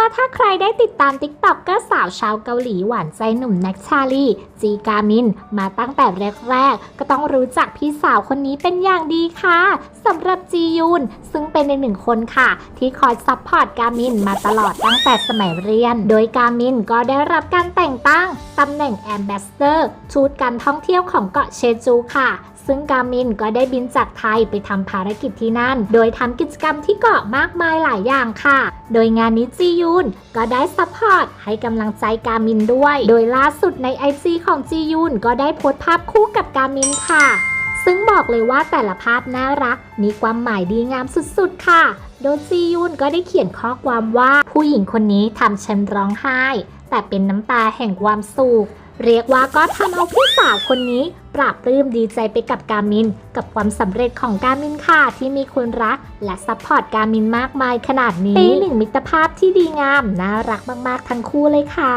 ว่าถ้าใครได้ติดตามติ๊กต็อกเกอร์สาวชาวเกาหลีหวานใจหนุ่มแน็กชาลี จีกามิน มาตั้งแต่แรกๆ ก็ต้องรู้จักพี่สาวคนนี้เป็นอย่างดีค่ะสำหรับจียุนซึ่งเป็นในกหนึ่งคนค่ะ ที่คอยซัพพอร์ตกามินมาตลอดตั้งแต่สมัยเรียน โดยกามินก็ได้รับการแต่งตั้งตำแหน่งแอมบ s สเดอร์ทูตการท่องเที่ยวของเกาะเชจูค่ะ ซึ่งกามินก็ได้บินจากไทยไปทำภารกิจที่นั่น โดยทำกิจกรรมที่เกาะมากมายหลายอย่างค่ะ โดยงานนี้จียุนก็ได้ซัพพอร์ตให้กำลังใจกามินด้วย โดยล่าสุดใน IG ของจียุนก็ได้โพสต์ภาพคู่กับกามินค่ะซึ่งบอกเลยว่าแต่ละภาพน่ารัก มีความหมายดีงามสุดๆ ค่ะ โดยจียุนก็ได้เขียนข้อความว่าผู้หญิงคนนี้ทำฉันร้องไห้ แต่เป็นน้ำตาแห่งความสุขเรียกว่าก็ทำเอาพี่สาวคนนี้ปราบปลื้มดีใจไปกับกามิน กับความสำเร็จของกามินค่ะที่มีคนรัก และซัพพอร์ตกามินมากมายขนาดนี้เป็นหนึ่งมิตรภาพที่ดีงามน่ารักมากๆทั้งคู่เลยค่ะ